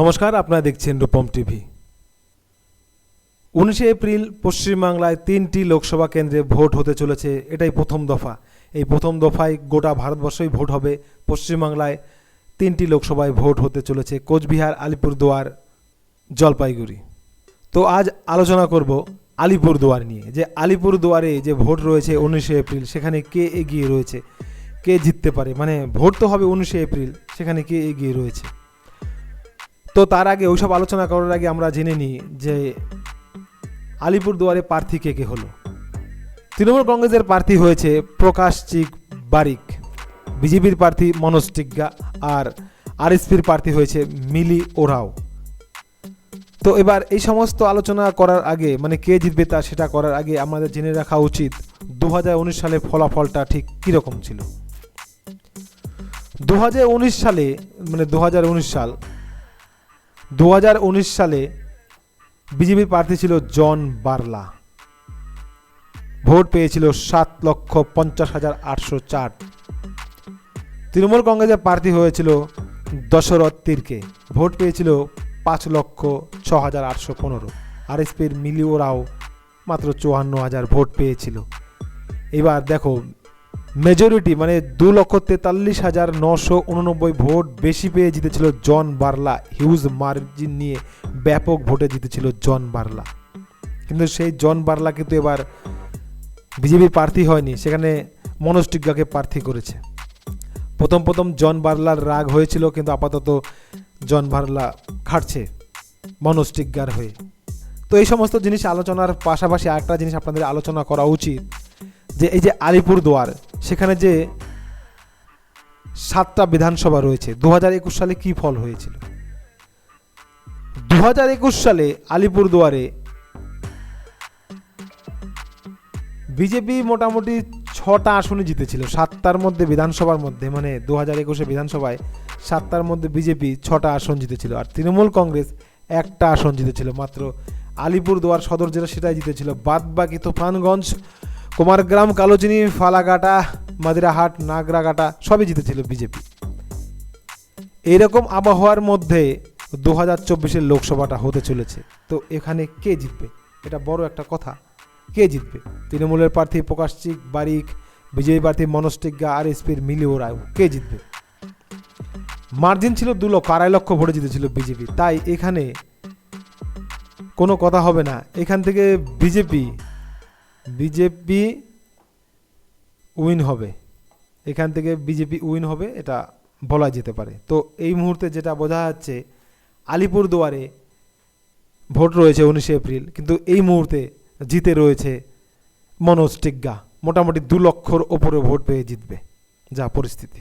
নমস্কার, আপনারা দেখছেন রূপম টিভি। উনিশে এপ্রিল পশ্চিমবাংলায় তিনটি লোকসভা কেন্দ্রে ভোট হতে চলেছে, এটাই প্রথম দফা। এই প্রথম দফায় গোটা ভারতবর্ষই ভোট হবে। পশ্চিমবাংলায় তিনটি লোকসভায় ভোট হতে চলেছে, কোচবিহার, আলিপুরদুয়ার, জলপাইগুড়ি। তো আজ আলোচনা করব আলিপুরদুয়ার নিয়ে, যে আলিপুরদুয়ারে যে ভোট রয়েছে উনিশে এপ্রিল, সেখানে কে এগিয়ে রয়েছে, কে জিততে পারে? মানে ভোট তো হবে উনিশে এপ্রিল, সেখানে কে এগিয়ে রয়েছে? তো তার আগে ওইসব আলোচনা করার আগে আমরা জেনে নিই যে আলিপুরদুয়ারে প্রার্থী কে কে হলো? তৃণমূল কংগ্রেসের প্রার্থী হয়েছে প্রকাশ চিক বারিক, বিজেপির প্রার্থী মনোজ টিগ্গা আর আরএসপির প্রার্থী হয়েছে মিলি ওরাও। তো এবার এই সমস্ত আলোচনা করার আগে মানে কে জিতবে তা সেটা করার আগে আমাদের জেনে রাখা উচিত দু হাজার উনিশ সালে ফলাফলটা ঠিক কীরকম ছিল। দু হাজার উনিশ সালে মানে দু হাজার উনিশ সাল দু হাজার উনিশ সালে বিজেপির প্রার্থী ছিল জন বার্লা। ভোট পেয়েছিল সাত লক্ষ পঞ্চাশ হাজার আটশো চার। তৃণমূল কংগ্রেসের প্রার্থী হয়েছিল দশরথ তীরকে। ভোট পেয়েছিল পাঁচ লক্ষ ছ হাজার আটশো পনেরো। আর এসপির মিলিও রাও মাত্র চুয়ান্ন হাজার ভোট পেয়েছিল। এবার দেখো মেজরিটি মানে দু লক্ষ তেতাল্লিশ হাজার নশো উননব্বই ভোট বেশি পেয়ে জিতেছিল জন বার্লা। হিউজ মার্জিন নিয়ে ব্যাপক ভোটে জিতেছিল জন বার্লা। কিন্তু সেই জন বার্লা কিন্তু এবার বিজেপি প্রার্থী হয়নি, সেখানে মনোজ প্রার্থী করেছে। প্রথম প্রথম জন বার্লার রাগ হয়েছিল, কিন্তু আপাতত জন বার্লা খাটছে মনোজ হয়ে। তো এই সমস্ত জিনিস আলোচনার পাশাপাশি আরেকটা জিনিস আপনাদের আলোচনা করা উচিত, যে এই যে আলিপুরদুয়ার সেখানে যে সাতটা বিধানসভা রয়েছে দু একুশ সালে কি ফল হয়েছিল? দু একুশ সালে আলিপুরদুয়ারে বিজেপি মোটামুটি ছটা আসনে জিতেছিল, সাতটার মধ্যে বিধানসভার মধ্যে মানে দু হাজার একুশে বিধানসভায় সাতটার মধ্যে বিজেপি ছটা আসন জিতেছিল আর তৃণমূল কংগ্রেস একটা আসন জিতেছিল, মাত্র আলিপুরদুয়ার সদর জেলা সেটাই জিতেছিল। বাদ বাকি তুফানগঞ্জ কুমারগ্রাম কালোচিনি ফালাকাটা, মাদিরাহাট, নাগরাকাটা, সবই জিতেছিল বিজেপি। এইরকম আবহাওয়ার মধ্যে দু হাজার চব্বিশের লোকসভাটা হতে চলেছে। তো এখানে কে জিতবে? এটা বড় একটা কথা। কে জিতবে? তৃণমূলের প্রার্থী প্রকাশ চিক বারিক বিজেপি প্রার্থী মনোজ টিগ্গা আর এসপির মিলিও রায় কে জিতবে? মার্জিন ছিল দু লক্ষ, আড়াই লক্ষ ভোটে জিতেছিল বিজেপি। তাই এখানে কোনো কথা হবে না। এখান থেকে বিজেপি বিজেপি উইন হবে। এখান থেকে বিজেপি উইন হবে, এটা বলা যেতে পারে। তো এই মুহূর্তে যেটা বোঝা যাচ্ছে, আলিপুরদুয়ারে ভোট রয়েছে উনিশে এপ্রিল, কিন্তু এই মুহূর্তে জিতে রয়েছে মনোজ টিগ্গা। মোটামুটি দু লক্ষর ওপরে ভোট পেয়ে জিতবে, যা পরিস্থিতি।